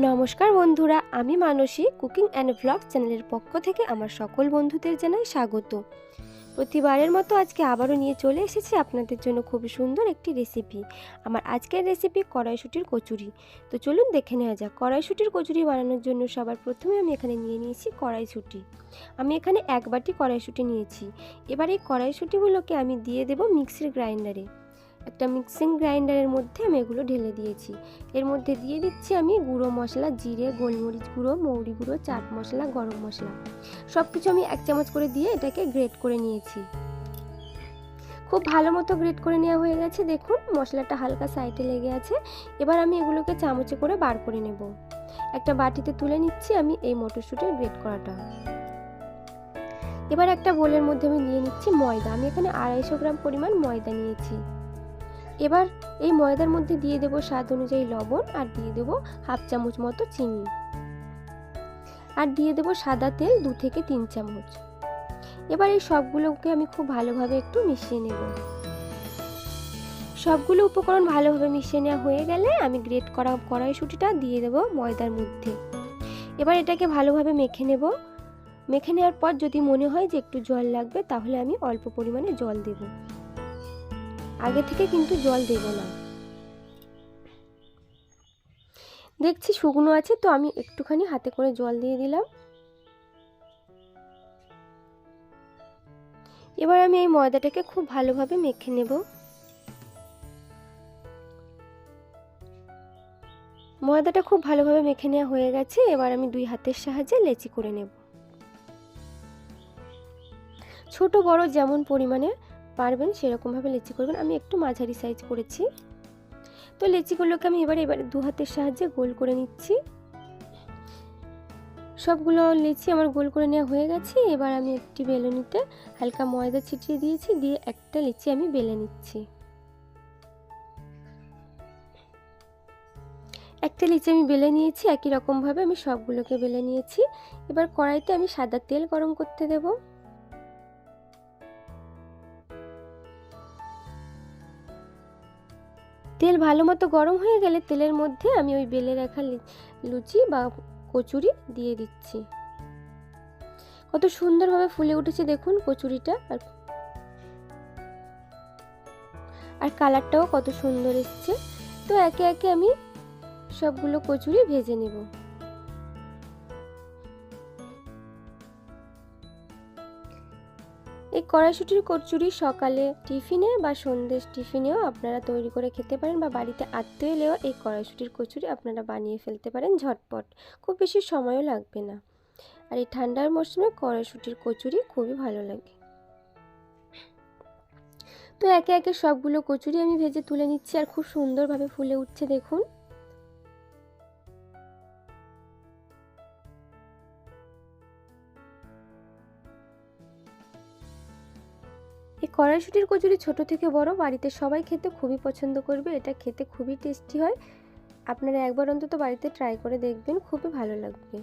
নমস্কার বন্ধুরা, আমি মানসী, কুকিং অ্যান্ড ভ্লগ চ্যানেলের পক্ষ থেকে আমার সকল বন্ধুদের জানাই স্বাগত। প্রতিবারের মতো আজকে আবারও নিয়ে চলে এসেছি আপনাদের জন্য খুবই সুন্দর একটি রেসিপি আমার আজকের রেসিপি কড়াইশুটির কচুরি। তো চলুন দেখে নেওয়া যাক, কড়াইশুটির কচুরি বানানোর জন্য সবার প্রথমে আমি এখানে নিয়ে নিয়েছি কড়াইশুটি। আমি এখানে এক বাটি কড়াইশুটি নিয়েছি, এবার এই কড়াইশুটিগুলোকে আমি দিয়ে দেব মিক্সির গ্রাইন্ডারে একটা মিক্সিং গ্রাইন্ডারের মধ্যে আমি এগুলো ঢেলে দিয়েছি। এর মধ্যে দিয়ে দিচ্ছি আমি গুঁড়ো মশলা, জিরে, গোলমরিচ গুঁড়ো, মৌরি গুঁড়ো, চাট মশলা, গরম মশলা। সব কিছু আমি এক চামচ করে দিয়ে এটাকে গ্রেট করে নিয়েছি। খুব ভালো মতো গ্রেট করে নেওয়া হয়ে গেছে। দেখুন, মশলাটা হালকা সাইডে লেগে আছে। এবার আমি এগুলোকে চামচে করে বার করে নেব। একটা বাটিতে তুলে নিচ্ছি আমি এই মটরশুঁটির গ্রেট করাটা। এবার একটা বোলের মধ্যে আমি নিয়ে নিচ্ছি ময়দা। আমি এখানে আড়াইশো গ্রাম পরিমাণ ময়দা নিয়েছি। এবার এই ময়দার মধ্যে দিয়ে দেবো স্বাদ অনুযায়ী লবণ আর দিয়ে দেবো হাফ চামচ মতো চিনি। আর দিয়ে দেবো সাদা তেল দু থেকে তিন চামচ। এবার এই সবগুলোকে আমি খুব ভালোভাবে একটু মিশিয়ে নেব। সবগুলো উপকরণ ভালোভাবে মিশিয়ে নেওয়া হয়ে গেলে আমি গ্রেট করা কড়াইশুটিটা দিয়ে দেবো ময়দার মধ্যে। এবার এটাকে ভালোভাবে মেখে নেব। মেখে নেওয়ার পর যদি মনে হয় যে একটু জল লাগবে তাহলে আমি অল্প পরিমাণে জল দেবো। আগে থেকে কিন্তু জল দেব না। দেখছি শুকনো আছে, তো আমি একটুখানি হাতে করে জল দিয়ে দিলাম। এবার আমি এই ময়দাটাকে খুব ভালোভাবে মেখে নেব। ময়দাটা খুব ভালোভাবে মেখে নেওয়া হয়ে গেছে, এবার আমি দুই হাতের সাহায্যে লেচি করে নেব। ছোট বড় যেমন পরিমাণে পারবেন সেরকমভাবে লেচি করবেন। আমি একটু মাঝারি সাইজ করেছি। তো লেচিগুলোকে আমি এবার এবার দু হাতের সাহায্যে গোল করে নিচ্ছি। সবগুলো লেচি আমার গোল করে নেওয়া হয়ে গেছে। এবার আমি একটি বেলুনিতে হালকা ময়দা ছিটিয়ে দিয়েছি। দিয়ে একটা লেচি আমি বেলে নিচ্ছি। একটা লিচি আমি বেলে নিয়েছি। একই রকমভাবে আমি সবগুলোকে বেলে নিয়েছি। এবার কড়াইতে আমি সাদা তেল গরম করতে দেবো। তেল ভালো মতো গরম হয়ে গেলে তেলের মধ্যে আমি ওই বেলে রাখা লুচি বা কচুরি দিয়ে দিচ্ছি। কত সুন্দরভাবে ফুলে উঠেছে দেখুন কচুরিটা আর আর কালারটাও কত সুন্দর এসছে। তো একে একে আমি সবগুলো কচুরি ভেজে নেব। এই কড়াইশুটির কচুরি সকালে টিফিনে বা সন্ধ্যের টিফিনেও আপনারা তৈরি করে খেতে পারেন বা বাড়িতে আত্মীয় এলেও এই কড়াইশুটির কচুরি আপনারা বানিয়ে ফেলতে পারেন ঝটপট। খুব বেশি সময়ও লাগবে না। আর এই ঠান্ডার মরশুমে কড়াইশুটির কচুরি খুবই ভালো লাগে। তো একে একে সবগুলো কচুরি আমি ভেজে তুলে নিচ্ছি আর খুব সুন্দরভাবে ফুলে উঠছে, দেখুন। এই কড়াইশুটির কচুরি ছোট থেকে বড়, বাড়িতে সবাই খেতে খুবই পছন্দ করবে, এটা খেতে খুবই টেস্টি হয়। আপনারা একবার অন্তত বাড়িতে ট্রাই করে দেখবেন, খুবই ভালো লাগবে।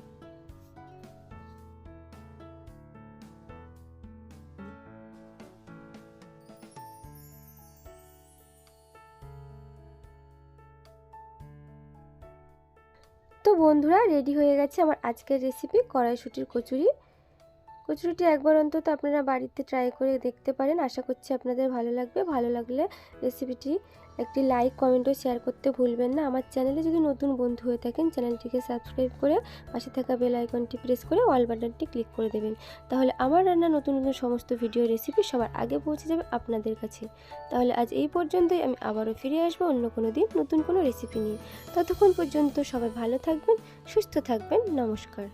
তো বন্ধুরা রেডি হয়ে গেছে আমার আজকের রেসিপি কড়াইশুটির কচুরি। কচুরিটি একবার অন্তত আপনারা বাড়িতে ট্রাই করে দেখতে পারেন। আশা করছি আপনাদের ভালো লাগবে। ভালো লাগলে রেসিপিটি একটি লাইক কমেন্ট ও শেয়ার করতে ভুলবেন না। আমার চ্যানেলে যদি নতুন বন্ধু হয়ে থাকেন চ্যানেলটিকে সাবস্ক্রাইব করে পাশে থাকা বেল আইকনটি প্রেস করে অল বাটনটি ক্লিক করে দেবেন। তাহলে আমার রান্না নতুন নতুন সমস্ত ভিডিও রেসিপি সবার আগে পৌঁছে যাবে আপনাদের কাছে। তাহলে আজ এই পর্যন্তই। আমি আবারও ফিরে আসব অন্য কোনো দিন নতুন কোনো রেসিপি নিয়ে। ততক্ষণ পর্যন্ত সবাই ভালো থাকবেন, সুস্থ থাকবেন। নমস্কার।